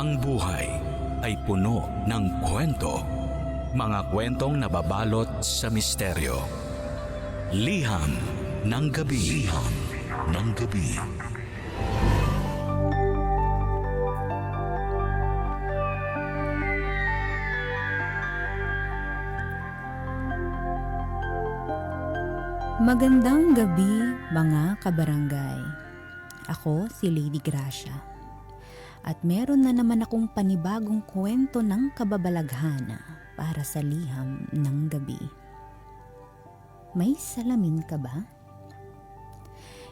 Ang buhay ay puno ng kwento. Mga kwentong nababalot sa misteryo. Liham ng gabi. Liham ng gabi. Magandang gabi mga kabarangay. Ako si Lady Gracia. At meron na naman akong panibagong kwento ng kababalaghana para sa liham ng gabi. May salamin ka ba?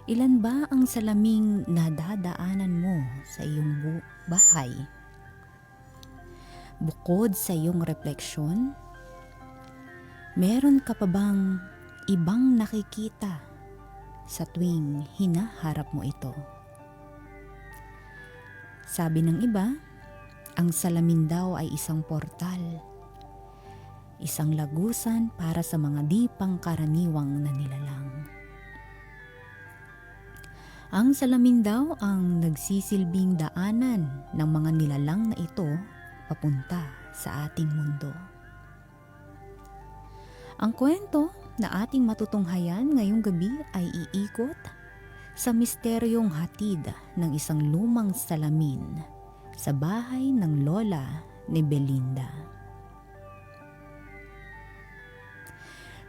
Ilan ba ang salaming nadadaanan mo sa iyong bu- bahay? Bukod sa iyong refleksyon, meron ka pa bang ibang nakikita sa tuwing hinaharap mo ito. Sabi ng iba, ang salamin daw ay isang portal. Isang lagusan para sa mga di pangkaraniwang na nilalang. Ang salamin daw ang nagsisilbing daanan ng mga nilalang na ito papunta sa ating mundo. Ang kwento na ating matutunghayan ngayong gabi ay iikot sa misteryong hatid ng isang lumang salamin sa bahay ng lola ni Belinda.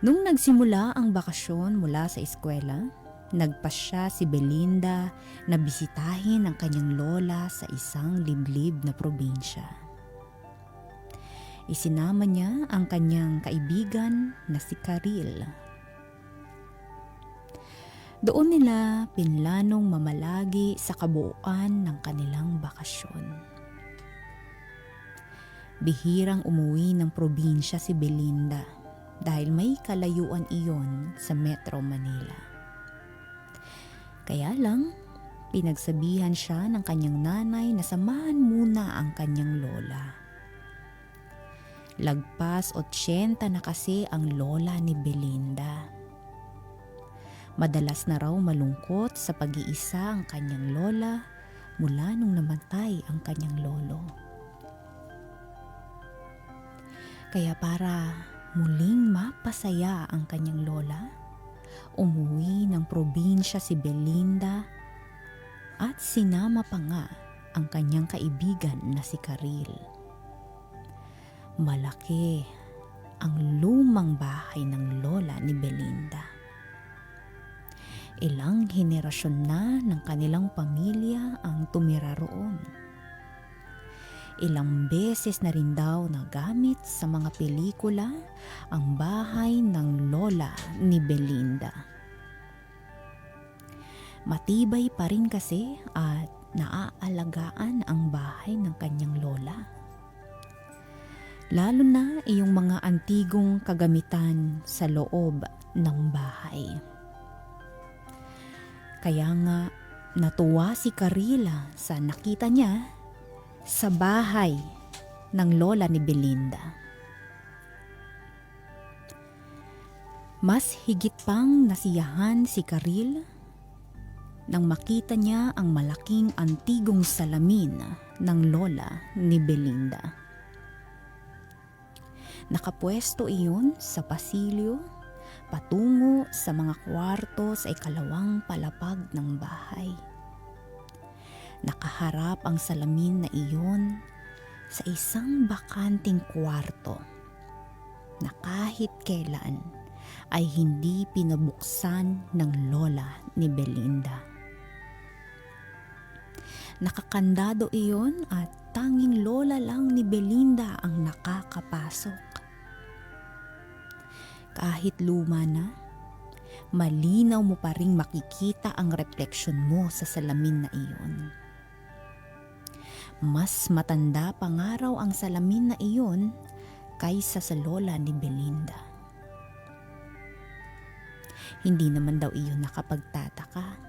Nung nagsimula ang bakasyon mula sa eskwela, nagpasya si Belinda na bisitahin ang kanyang lola sa isang liblib na probinsya. Isinama niya ang kanyang kaibigan na si Karil. Doon nila pinlanong mamalagi sa kabuuan ng kanilang bakasyon. Bihirang umuwi ng probinsya si Belinda dahil may kalayuan iyon sa Metro Manila. Kaya lang, pinagsabihan siya ng kanyang nanay na samahan muna ang kanyang lola. Lagpas 80 na kasi ang lola ni Belinda. Madalas na raw malungkot sa pag-iisa ang kanyang lola mula nung namatay ang kanyang lolo. Kaya para muling mapasaya ang kanyang lola, umuwi ng probinsya si Belinda at sinama pa nga ang kanyang kaibigan na si Karil. Malaki ang lumang bahay ng lola ni Belinda. Ilang henerasyon na ng kanilang pamilya ang tumira roon. Ilang beses na rin daw nagamit sa mga pelikula ang bahay ng lola ni Belinda. Matibay pa rin kasi at naaalagaan ang bahay ng kanyang lola lalo na iyong mga antigong kagamitan sa loob ng bahay. Kaya nga natuwa si Karila sa nakita niya sa bahay ng lola ni Belinda. Mas higit pang nasiyahan si Karil nang makita niya ang malaking antigong salamin ng lola ni Belinda. Nakapwesto iyon sa pasilyo patungo sa mga kwarto sa ikalawang palapag ng bahay. Nakaharap ang salamin na iyon sa isang bakanting kwarto na kahit kailan ay hindi pinabuksan ng lola ni Belinda. Nakakandado iyon at tanging lola lang ni Belinda ang nakakapasok kahit luma na, malinaw mo pa ring makikita ang refleksyon mo sa salamin na iyon. Mas matanda pa nga raw ang salamin na iyon kaysa sa lola ni Belinda. Hindi naman daw iyon nakapagtataka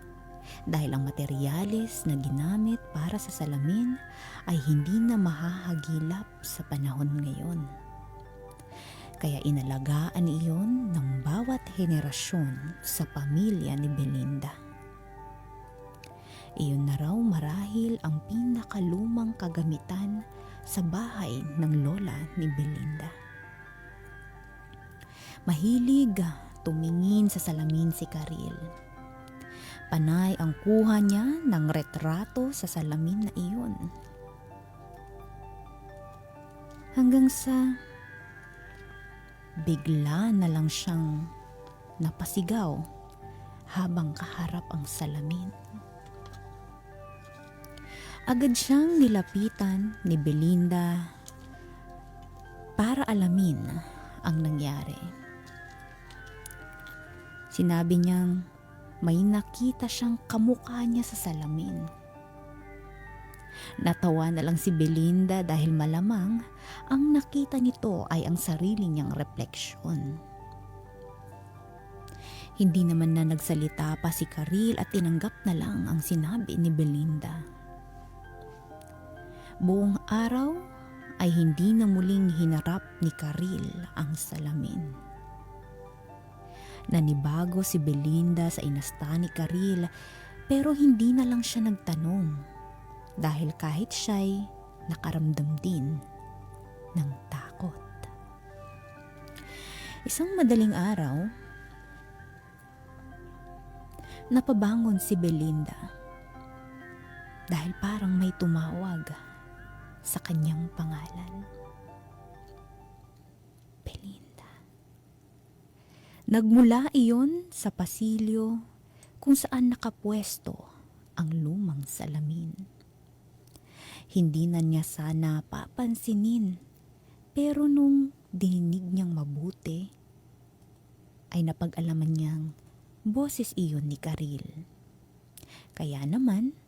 dahil ang materyales na ginamit para sa salamin ay hindi na mahahagilap sa panahon ngayon. Kaya inalagaan iyon ng bawat henerasyon sa pamilya ni Belinda. Iyon na raw marahil ang pinakalumang kagamitan sa bahay ng lola ni Belinda. Mahilig tumingin sa salamin si Karil. Panay ang kuha niya ng retrato sa salamin na iyon. Hanggang sa bigla na lang siyang napasigaw habang kaharap ang salamin. Agad siyang nilapitan ni Belinda para alamin ang nangyari. Sinabi niyang may nakita siyang kamukha niya sa salamin. Natawa na lang si Belinda dahil malamang ang nakita nito ay ang sarili niyang refleksyon. Hindi naman na nagsalita pa si Karil at tinanggap na lang ang sinabi ni Belinda. Buong araw ay hindi na muling hinarap ni Karil ang salamin. Nanibago si Belinda sa inasta ni Karil pero hindi na lang siya nagtanong dahil kahit siya'y nakaramdam din ng takot. Isang madaling araw, napabangon si Belinda dahil parang may tumawag sa kanyang pangalan. Belinda. Nagmula iyon sa pasilyo kung saan nakapwesto ang lumang salamin. Hindi na niya sana papansinin pero nung dininig niyang mabuti ay napag-alaman niyang boses iyon ni Karil. Kaya naman,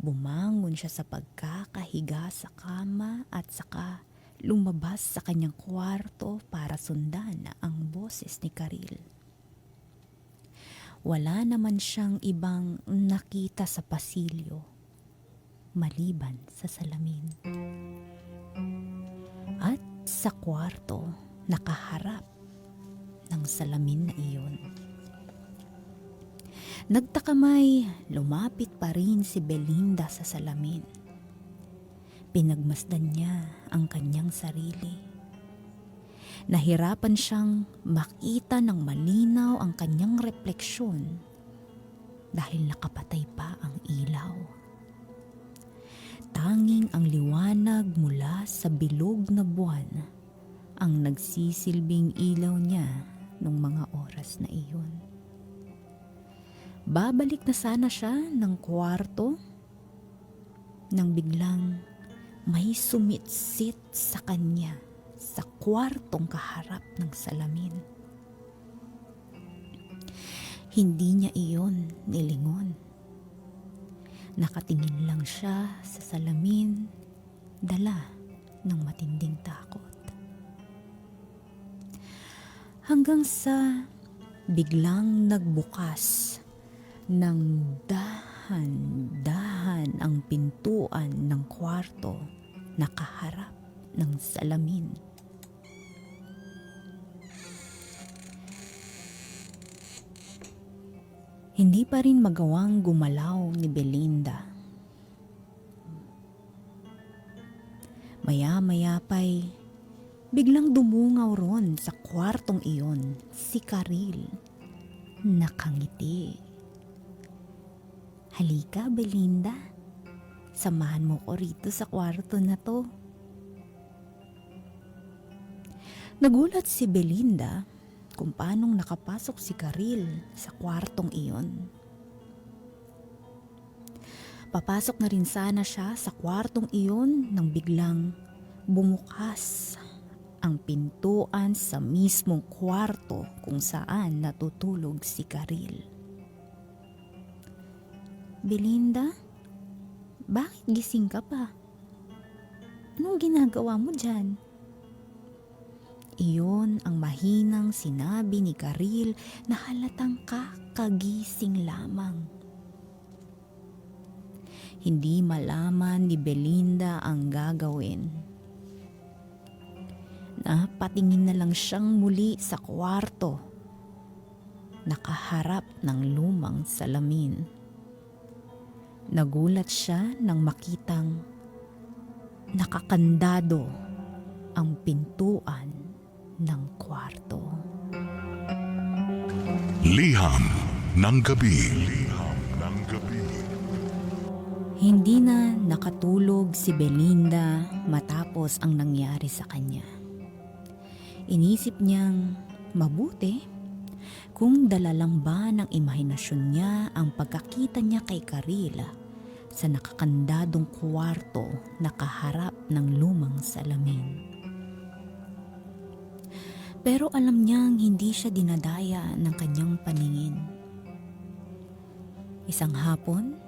bumangon siya sa pagkakahiga sa kama at saka lumabas sa kanyang kwarto para sundan ang boses ni Karil. Wala naman siyang ibang nakita sa pasilyo maliban sa salamin. At sa kwarto, nakaharap ng salamin na iyon. Nagtakamay, lumapit pa rin si Belinda sa salamin. Pinagmasdan niya ang kanyang sarili. Nahirapan siyang makita ng malinaw ang kanyang refleksyon dahil nakapatay pa ang ilaw. Tanging ang liwanag mula sa bilog na buwan ang nagsisilbing ilaw niya nung mga oras na iyon. Babalik na sana siya ng kwarto nang biglang may sumitsit sa kanya sa kwartong kaharap ng salamin. Hindi niya iyon nilingon. Nakatingin lang siya sa salamin, dala ng matinding takot. Hanggang sa biglang nagbukas ng dahan-dahan ang pintuan ng kwarto na kaharap ng salamin. Hindi pa rin magawang gumalaw ni Belinda. Maya-maya pa'y biglang dumungaw ron sa kwartong iyon si Karil. Nakangiti. Halika, Belinda. Samahan mo ko rito sa kwarto na to. Nagulat si Belinda kung paanong nakapasok si Karil sa kwartong iyon. Papasok na rin sana siya sa kwartong iyon nang biglang bumukas ang pintuan sa mismong kwarto kung saan natutulog si Karil. Belinda, bakit gising ka pa? Anong ginagawa mo dyan? Iyon ang mahinang sinabi ni Karil na halatang kakagising lamang. Hindi malaman ni Belinda ang gagawin. Napatingin na lang siyang muli sa kwarto. Nakaharap ng lumang salamin. Nagulat siya nang makitang nakakandado ang pintuan ng kwarto. Liham ng gabi. Liham ng gabi. Hindi na nakatulog si Belinda matapos ang nangyari sa kanya. Inisip niyang mabuti kung dala lang ba ng imahinasyon niya ang pagkakita niya kay Karila sa nakakandadong kwarto na kaharap ng lumang salamin. Pero alam niyang hindi siya dinadaya ng kanyang paningin. Isang hapon,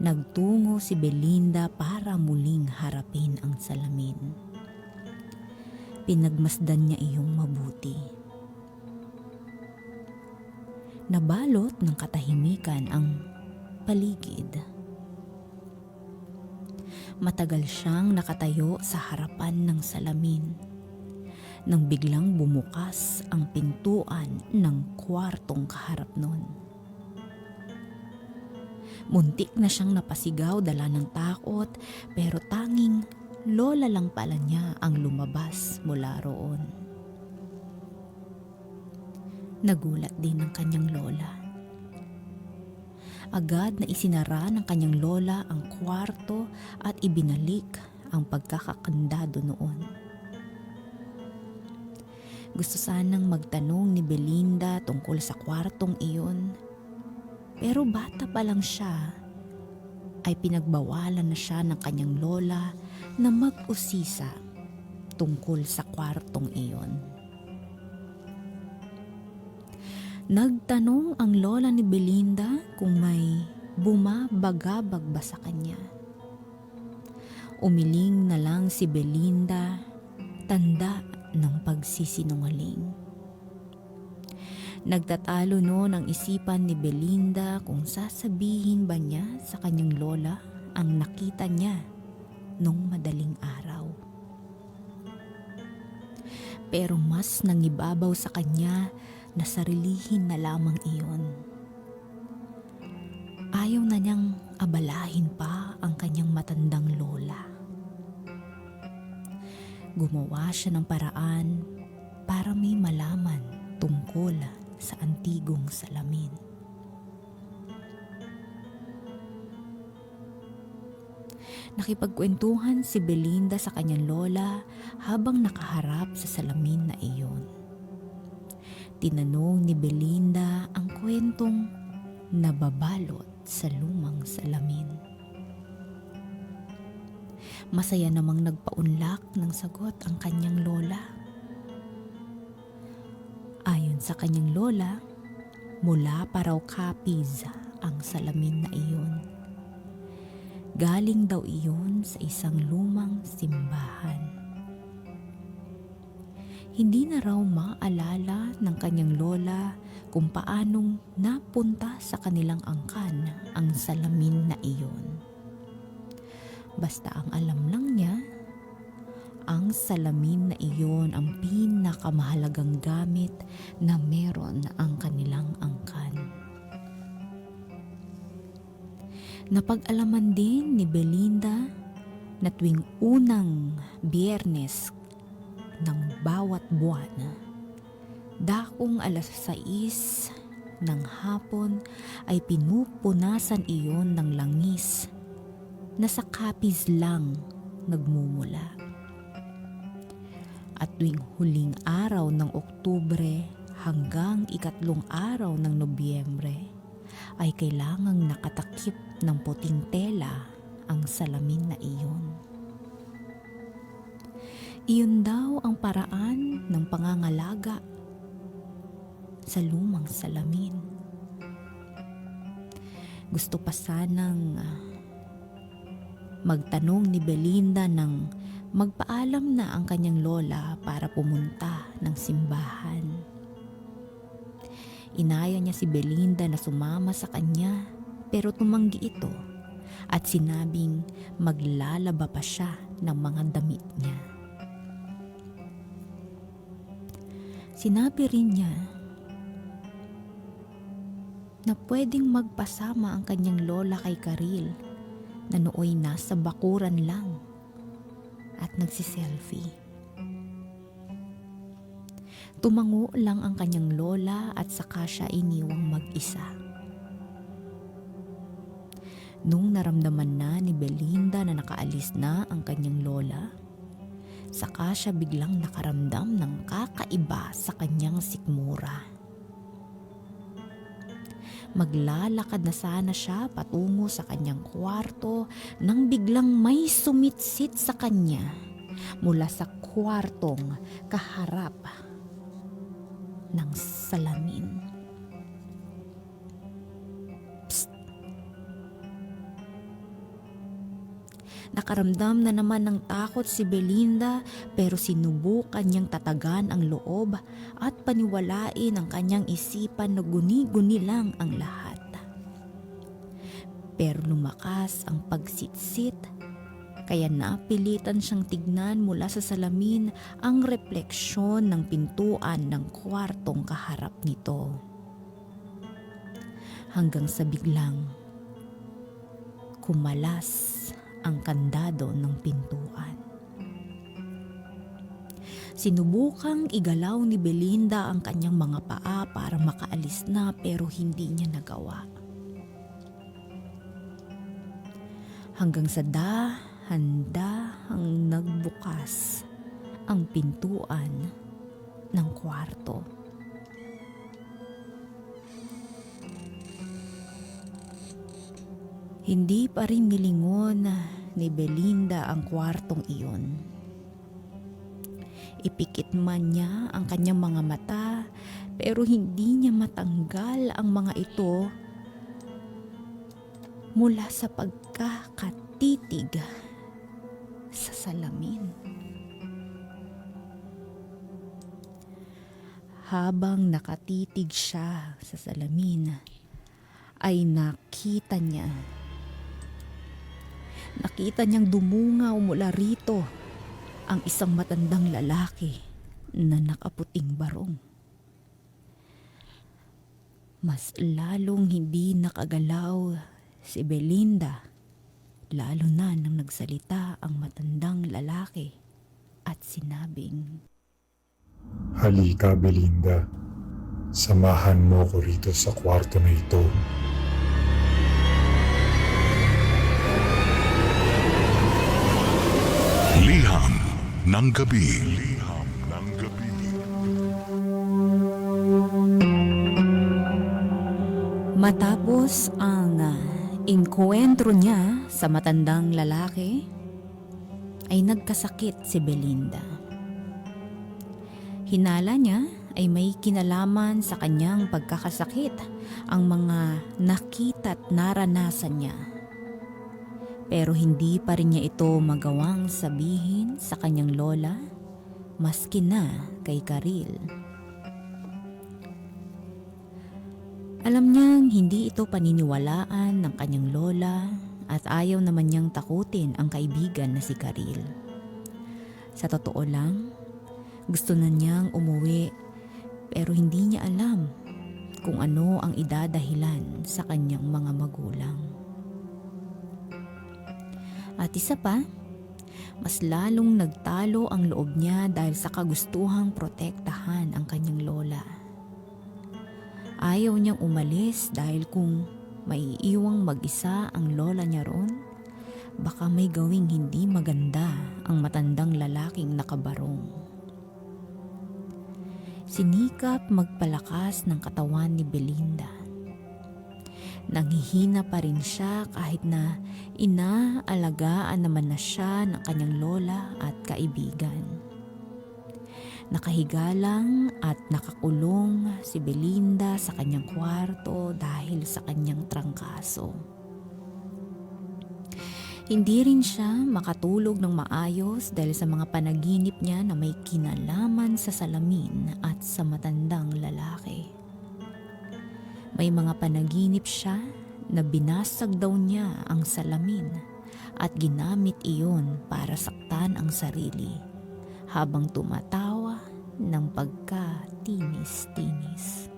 nagtungo si Belinda para muling harapin ang salamin. Pinagmasdan niya iyong mabuti. Nabalot ng katahimikan ang paligid. Matagal siyang nakatayo sa harapan ng salamin nang biglang bumukas ang pintuan ng kwartong kaharap nun. Muntik na siyang napasigaw dala ng takot pero tanging lola lang pala niya ang lumabas mula roon. Nagulat din ang kanyang lola. Agad na isinara ng kanyang lola ang kwarto at ibinalik ang pagkakakandado noon. Gusto sanang magtanong ni Belinda tungkol sa kwartong iyon. Pero bata pa lang siya, ay pinagbawalan na siya ng kanyang lola na mag-usisa tungkol sa kwartong iyon. Nagtanong ang lola ni Belinda kung may bumabagabag ba sa kanya. Umiling na lang si Belinda, tanda ng pagsisinungaling. Nagtatalo noon ang isipan ni Belinda kung sasabihin ba niya sa kanyang lola ang nakita niya nung madaling araw. Pero mas nangibabaw sa kanya na sarilihin na lamang iyon. Ayaw na niyang abalahin pa ang kanyang matandang lola gumawa siya ng paraan para may malaman tungkol sa antigong salamin. Nakipagkwentuhan si Belinda sa kanyang lola habang nakaharap sa salamin na iyon. Tinanong ni Belinda ang kwentong nababalot sa lumang salamin. Masaya namang nagpaunlak ng sagot ang kanyang lola. Ayon sa kanyang lola, mula pa Capiz ang salamin na iyon. Galing daw iyon sa isang lumang simbahan. Hindi na raw maalala ng kanyang lola kung paanong napunta sa kanilang angkan ang salamin na iyon. Basta ang alam lang niya, ang salamin na iyon ang pinakamahalagang gamit na meron ang kanilang angkan. Napag-alaman din ni Belinda na tuwing unang biyernes ng bawat buwan, dakong alas 6 ng hapon ay pinupunasan iyon ng langis na sa kapis lang nagmumula. At tuwing huling araw ng Oktubre hanggang ikatlong araw ng Nobyembre ay kailangang nakatakip ng puting tela ang salamin na iyon. Iyon daw ang paraan ng pangangalaga sa lumang salamin. Gusto pa sanang ah, magtanong ni Belinda nang magpaalam na ang kanyang lola para pumunta ng simbahan. Inaya niya si Belinda na sumama sa kanya pero tumanggi ito at sinabing maglalaba pa siya ng mga damit niya. Sinabi rin niya na pwedeng magpasama ang kanyang lola kay Karil na nooy nasa bakuran lang at nagsiselfie. Tumango lang ang kanyang lola at saka siya iniwang mag-isa. Nung naramdaman na ni Belinda na nakaalis na ang kanyang lola, saka siya biglang nakaramdam ng kakaiba sa kanyang sikmura. Maglalakad na sana siya patungo sa kanyang kwarto nang biglang may sumitsit sa kanya mula sa kwartong kaharap ng salamin. Nakaramdam na naman ng takot si Belinda pero sinubukan niyang tatagan ang loob at paniwalain ang kanyang isipan na guni-guni lang ang lahat. Pero lumakas ang pagsitsit kaya napilitan siyang tignan mula sa salamin ang refleksyon ng pintuan ng kwartong kaharap nito. Hanggang sa biglang kumalas ang kandado ng pintuan. Sinubukang igalaw ni Belinda ang kanyang mga paa para makaalis na pero hindi niya nagawa. Hanggang sa dahan-dahang nagbukas ang pintuan ng kwarto. Hindi pa rin nilingon ni Belinda ang kwartong iyon. Ipikit man niya ang kanyang mga mata pero hindi niya matanggal ang mga ito mula sa pagkakatitig sa salamin. Habang nakatitig siya sa salamin, ay nakita niya Nakita niyang dumungaw mula rito ang isang matandang lalaki na nakaputing barong. Mas lalong hindi nakagalaw si Belinda lalo na nang nagsalita ang matandang lalaki at sinabing, Halika, Belinda. Samahan mo ko rito sa kwarto na ito. Liham ng gabi. Liham ng gabi. Matapos ang uh, inkwentro niya sa matandang lalaki, ay nagkasakit si Belinda. Hinala niya ay may kinalaman sa kanyang pagkakasakit ang mga nakita at naranasan niya. Pero hindi pa rin niya ito magawang sabihin sa kanyang lola, maski na kay Karil. Alam niyang hindi ito paniniwalaan ng kanyang lola at ayaw naman niyang takutin ang kaibigan na si Karil. Sa totoo lang, gusto na niyang umuwi pero hindi niya alam kung ano ang idadahilan sa kanyang mga magulang. At isa pa, mas lalong nagtalo ang loob niya dahil sa kagustuhang protektahan ang kanyang lola. Ayaw niyang umalis dahil kung maiiwang mag-isa ang lola niya ron, baka may gawing hindi maganda ang matandang lalaking nakabarong. Sinikap magpalakas ng katawan ni Belinda. Nanghihina pa rin siya kahit na inaalagaan naman na siya ng kanyang lola at kaibigan. Nakahiga lang at nakakulong si Belinda sa kanyang kwarto dahil sa kanyang trangkaso. Hindi rin siya makatulog ng maayos dahil sa mga panaginip niya na may kinalaman sa salamin at sa matandang lalaki. May mga panaginip siya na binasag daw niya ang salamin at ginamit iyon para saktan ang sarili habang tumatawa ng pagka-tinis-tinis.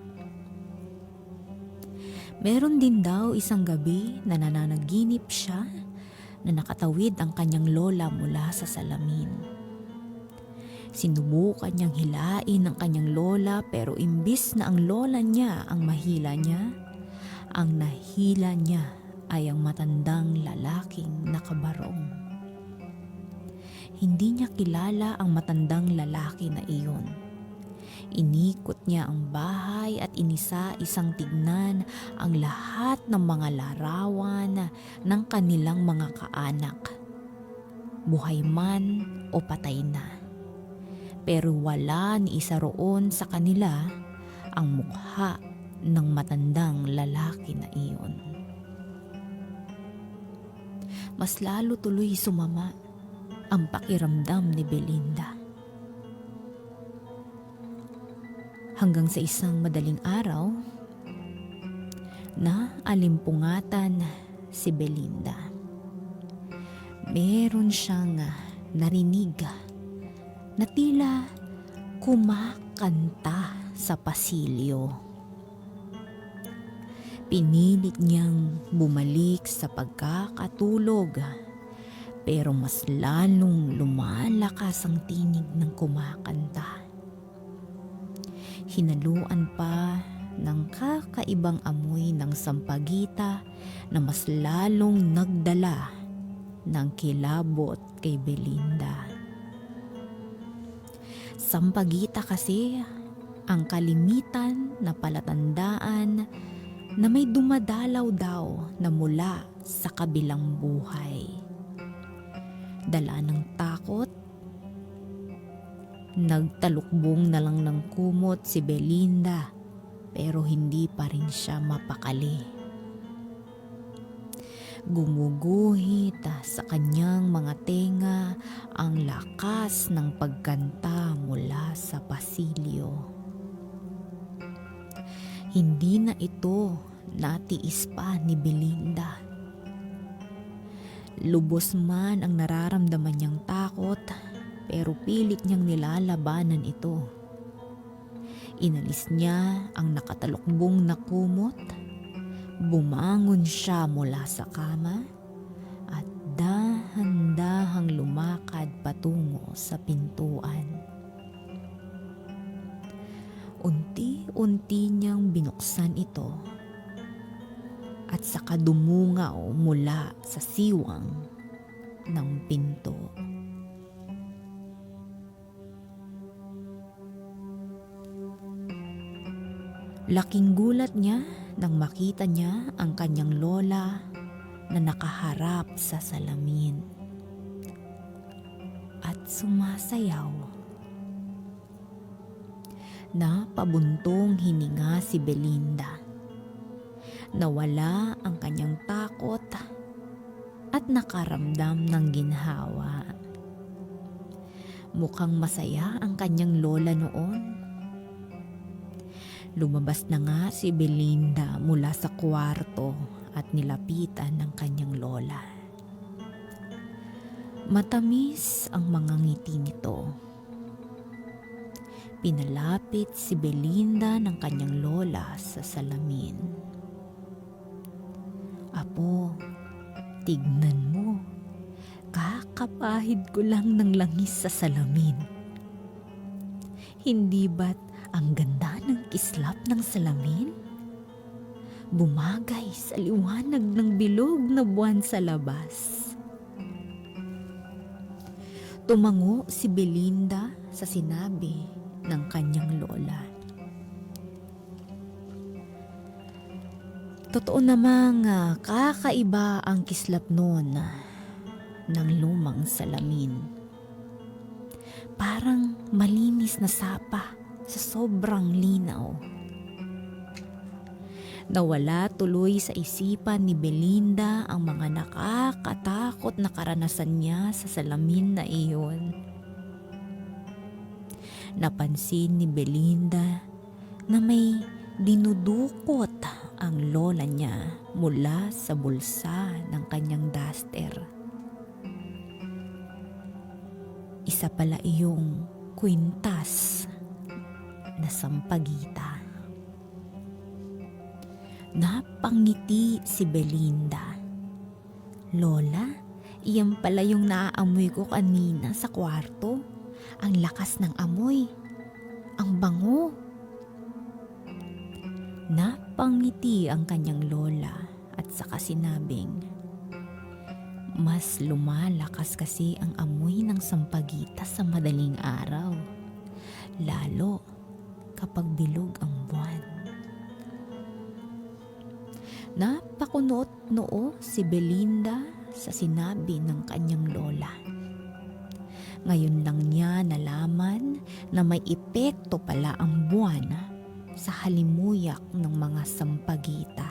Meron din daw isang gabi na nananaginip siya na nakatawid ang kanyang lola mula sa salamin. Sinubukan niyang hilain ang kanyang lola pero imbis na ang lola niya ang mahila niya, ang nahila niya ay ang matandang lalaking nakabarong. Hindi niya kilala ang matandang lalaki na iyon. Inikot niya ang bahay at inisa-isang tignan ang lahat ng mga larawan ng kanilang mga kaanak. Buhay man o patay na. Pero wala ni isa roon sa kanila ang mukha ng matandang lalaki na iyon. Mas lalo tuloy sumama ang pakiramdam ni Belinda. Hanggang sa isang madaling araw na alimpungatan si Belinda. Meron siyang narinig na tila kumakanta sa pasilyo. Pinilit niyang bumalik sa pagkakatulog pero mas lalong lumalakas ang tinig ng kumakanta. Hinaluan pa ng kakaibang amoy ng sampagita na mas lalong nagdala ng kilabot kay Belinda. Sampagita kasi ang kalimitan na palatandaan na may dumadalaw daw na mula sa kabilang buhay. Dala ng takot, nagtalukbong na lang ng kumot si Belinda pero hindi pa rin siya mapakali. Gumuguhit sa kanyang mga tenga ang lakas ng pagkanta mula sa pasilyo. Hindi na ito natiis pa ni Belinda. Lubos man ang nararamdaman niyang takot pero pilit niyang nilalabanan ito. Inalis niya ang nakatalukbong na kumot Bumangon siya mula sa kama at dahan-dahang lumakad patungo sa pintuan. Unti-unti niyang binuksan ito at saka dumungaw mula sa siwang ng pinto. Laking gulat niya nang makita niya ang kanyang lola na nakaharap sa salamin at sumasayaw. Na pabuntong hininga si Belinda. Nawala ang kanyang takot at nakaramdam ng ginhawa. Mukhang masaya ang kanyang lola noon Lumabas na nga si Belinda mula sa kwarto at nilapitan ng kanyang lola. Matamis ang mga ngiti nito. Pinalapit si Belinda ng kanyang lola sa salamin. Apo, tignan mo. Kakapahid ko lang ng langis sa salamin. Hindi ba't ang ganda ng kislap ng salamin? Bumagay sa liwanag ng bilog na buwan sa labas. Tumango si Belinda sa sinabi ng kanyang lola. Totoo namang ah, kakaiba ang kislap noon ah, ng lumang salamin. Parang malinis na sapa sa sobrang linaw. Nawala tuloy sa isipan ni Belinda ang mga nakakatakot na karanasan niya sa salamin na iyon. Napansin ni Belinda na may dinudukot ang lola niya mula sa bulsa ng kanyang duster. Isa pala iyong kwintas na sampagita. Napangiti si Belinda. Lola, iyan pala yung naaamoy ko kanina sa kwarto. Ang lakas ng amoy. Ang bango. Napangiti ang kanyang lola at saka sinabing, Mas lumalakas kasi ang amoy ng sampagita sa madaling araw. Lalo kapag bilog ang buwan. Napakunot noo si Belinda sa sinabi ng kanyang lola. Ngayon lang niya nalaman na may epekto pala ang buwan sa halimuyak ng mga sampagita.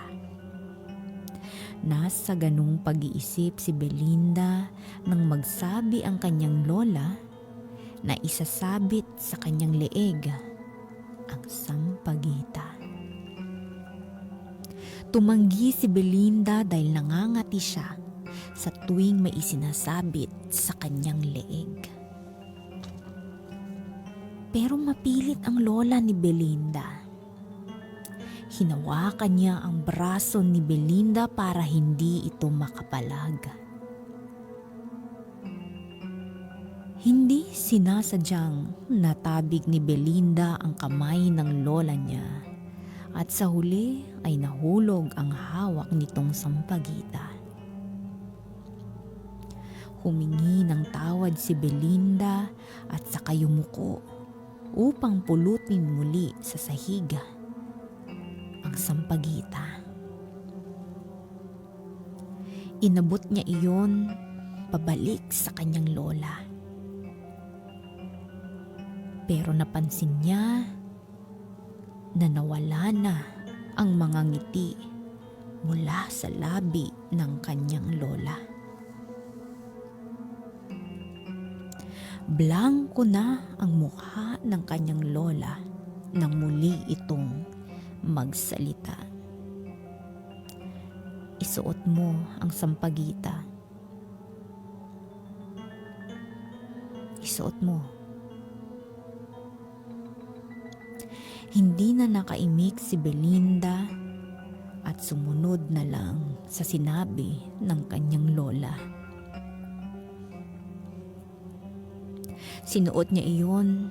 Nasa ganung pag-iisip si Belinda nang magsabi ang kanyang lola na isasabit sa kanyang leeg ang sampagita. Tumanggi si Belinda dahil nangangati siya sa tuwing may isinasabit sa kanyang leeg. Pero mapilit ang lola ni Belinda. Hinawakan niya ang braso ni Belinda para hindi ito makapalag. Hindi sinasadyang natabig ni Belinda ang kamay ng lola niya at sa huli ay nahulog ang hawak nitong sampagita. Humingi ng tawad si Belinda at saka yumuko upang pulutin muli sa sahiga ang sampagita. Inabot niya iyon pabalik sa kanyang lola. Pero napansin niya na nawala na ang mga ngiti mula sa labi ng kanyang lola. Blanko na ang mukha ng kanyang lola nang muli itong magsalita. Isuot mo ang sampagita. Isuot mo. Hindi na nakaimik si Belinda at sumunod na lang sa sinabi ng kanyang lola. Sinuot niya iyon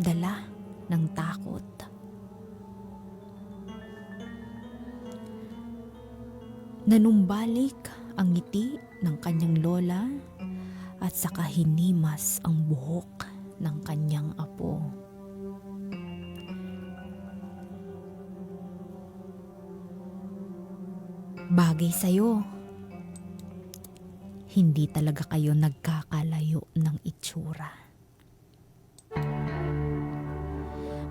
dala ng takot. Nanumbalik ang ngiti ng kanyang lola at saka hinimas ang buhok ng kanyang apo. Bagay sa'yo. Hindi talaga kayo nagkakalayo ng itsura.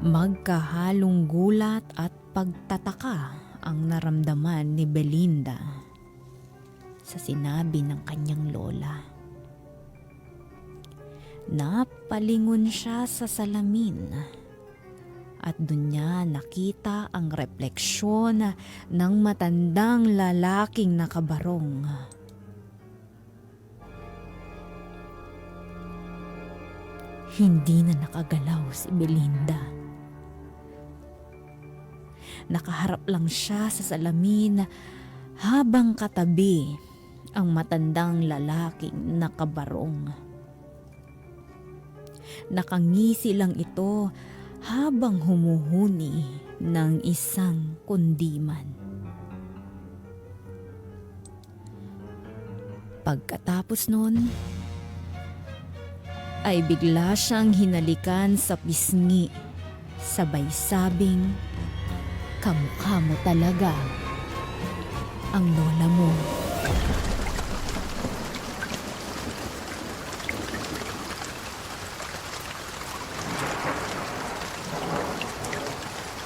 Magkahalong gulat at pagtataka ang naramdaman ni Belinda sa sinabi ng kanyang lola. Napalingon siya sa salamin at doon niya nakita ang refleksyon ng matandang lalaking nakabarong. Hindi na nakagalaw si Belinda. Nakaharap lang siya sa salamin habang katabi ang matandang lalaking nakabarong. Nakangisi lang ito habang humuhuni ng isang kundiman. Pagkatapos nun, ay bigla siyang hinalikan sa pisngi. Sabay sabing, kamukha mo talaga ang lola mo.